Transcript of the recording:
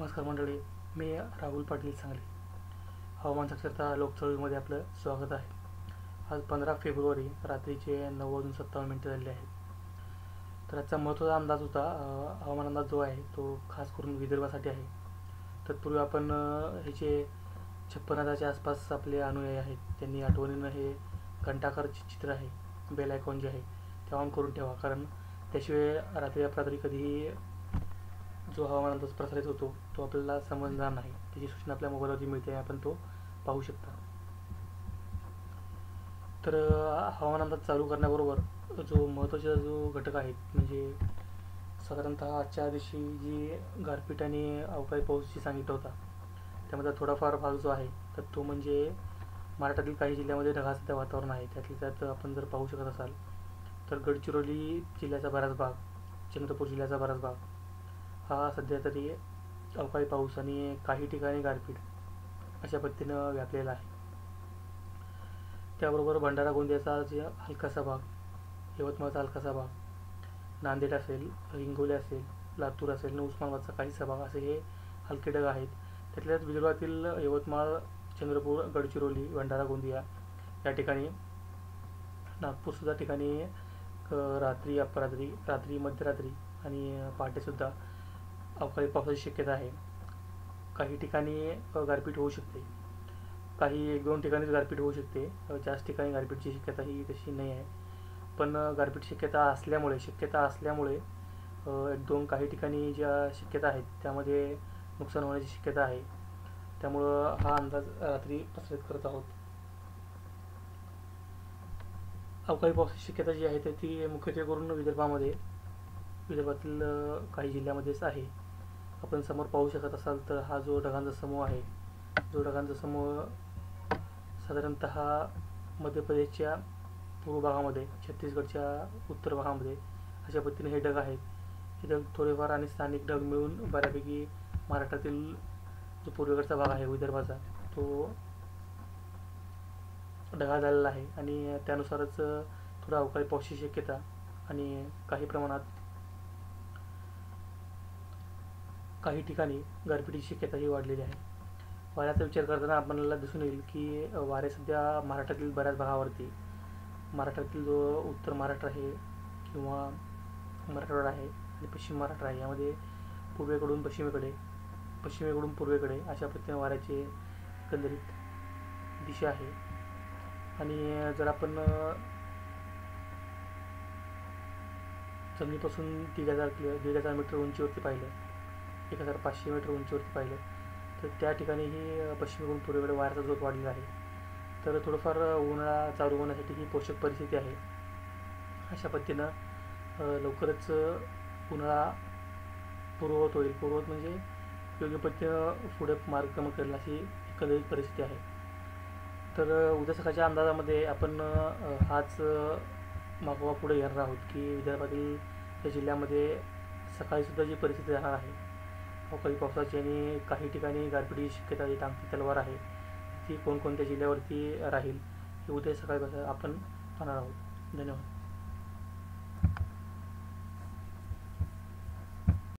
नमस्कार मंडळी मी राहुल पाटील सांगली. हवामान साक्षरता लोकचळवळीमध्ये आपलं स्वागत आहे. आज पंधरा फेब्रुवारी रात्रीचे नऊ वाजून सत्तावन्न मिनटं झालेले आहेत. तर आजचा महत्त्वाचा अंदाज होता हवामान अंदाज जो आहे तो खास करून विदर्भासाठी आहे. तत्पूर्वी आपण ह्याचे छप्पन हजारच्या आसपास आपले अनुयायी आहेत त्यांनी आठवणीनं हे घंटाकार चि- चित्र आहे बेल आयकॉन जे आहे ते ऑन करून ठेवा. कारण त्याशिवाय रात्री अपरात्री कधीही जो हवामान अंदाज प्रसारित होतो तो आपल्याला समजणार नाही. त्याची सूचना आपल्या मोबाईलवरती मिळते आपण तो पाहू शकता. तर हवामान अंदाज चालू करण्याबरोबर जो महत्त्वाचा जो घटक आहे म्हणजे साधारणतः आजच्या दिवशी जी गारपीट आणि अवकाळी पाऊस जी सांगितला होता त्यामध्ये थोडाफार भाग जो आहे तर तो म्हणजे महाराष्ट्रातील काही जिल्ह्यामध्ये ढगाळ वातावरण आहे. त्यातल्या त्यात आपण जर पाहू शकत असाल तर गडचिरोली जिल्ह्याचा बराच भाग चंद्रपूर जिल्ह्याचा बराच भाग हा सध्या तरी अवकाळी पाऊस आणि काही ठिकाणी गारपीट अशा पद्धतीनं व्यापलेला आहे. त्याबरोबर भंडारा गोंदियाचा जे हलकासा भाग यवतमाळचा हलकासा भाग नांदेड असेल हिंगोली असेल लातूर असेल आणि उस्मानाबादचा काहीसा भाग असे हे हलके ढग आहेत. त्यातल्याच विदर्भातील यवतमाळ चंद्रपूर गडचिरोली भंडारा गोंदिया या ठिकाणी नागपूरसुद्धा ठिकाणी रात्री अपरात्री रात्री मध्यरात्री आणि पहाटेसुद्धा अवकाळी पावसाची शक्यता आहे. काही ठिकाणी गारपीट होऊ शकते. काही एक दोन ठिकाणीच गारपीट होऊ शकते. जास्त ठिकाणी गारपीटची शक्यता ही तशी नाही आहे. पण गारपीट शक्यता असल्यामुळे शक्यता असल्यामुळे एक दोन काही ठिकाणी ज्या शक्यता आहेत त्यामध्ये नुकसान होण्याची शक्यता आहे. त्यामुळं हा अंदाज रात्री प्रसारित करत आहोत. अवकाळी पावसाची शक्यता जी आहे तर ती मुख्यत्वे करून विदर्भामध्ये विदर्भातील काही जिल्ह्यामध्येच आहे. आपण समोर पाहू शकत असाल तर हा जो ढगांचा समूह आहे जो ढगांचा समूह साधारणत मध्य प्रदेशच्या पूर्व भागामध्ये छत्तीसगडच्या उत्तर भागामध्ये अशा पद्धतीने हे ढग आहेत. हे ढग थोडेफार आणि स्थानिक ढग मिळून बऱ्यापैकी महाराष्ट्रातील जो पूर्वेकडचा भाग आहे विदर्भाचा तो ढगाळ झालेला आहे. आणि त्यानुसारच थोडा अवकाळी पावसाची शक्यता आणि काही प्रमाणात काही ठिकाणी गारपिटीची शक्यताही वाढलेली आहे. वाऱ्याचा विचार करताना आपल्याला दिसून येईल की वारे सध्या महाराष्ट्रातील बऱ्याच भागावरती महाराष्ट्रातील जो उत्तर महाराष्ट्र आहे किंवा मराठवाडा आहे आणि पश्चिम महाराष्ट्र आहे यामध्ये पूर्वेकडून पश्चिमेकडे पश्चिमेकडून पूर्वेकडे अशा पद्धतीने वाऱ्याचे एकंदरीत दिशा आहे. आणि जर आपण जमिनीपासून दीड हजार किलो दीड हजार मीटर उंचीवरती पाहिलं एक हजार पाचशे मीटर उंचीवरती पाहिलं. तर त्या ठिकाणीही अ, पश्चिमेकडून पूर्वेकडे वाऱ्याचा जोर वाढलेला आहे. तर थोडंफार उन्हाळा चालू होण्यासाठी ही पोषक परिस्थिती आहे. अशा पद्धतीनं लवकरच उन्हाळा पूर्ववत होईल पूर्ववत म्हणजे योग्य पद्धतीनं पुढे मार्गक्रमण करेल अशी एकंदरीत परिस्थिती आहे. तर उद्या सकाळच्या अंदाजामध्ये आपण हाच मागोवा पुढे घेणार आहोत की विदर्भातील या जिल्ह्यामध्ये सकाळीसुद्धा जी परिस्थिती राहणार आहे हो, अवकाळी पावसाची आणि काही ठिकाणी गारपिटीची शक्यता जी आमची तलवार आहे. ती कोणकोणत्या जिल्ह्यावरती राहील हे उद्या सकाळी आपण पाहणार आहोत. धन्यवाद.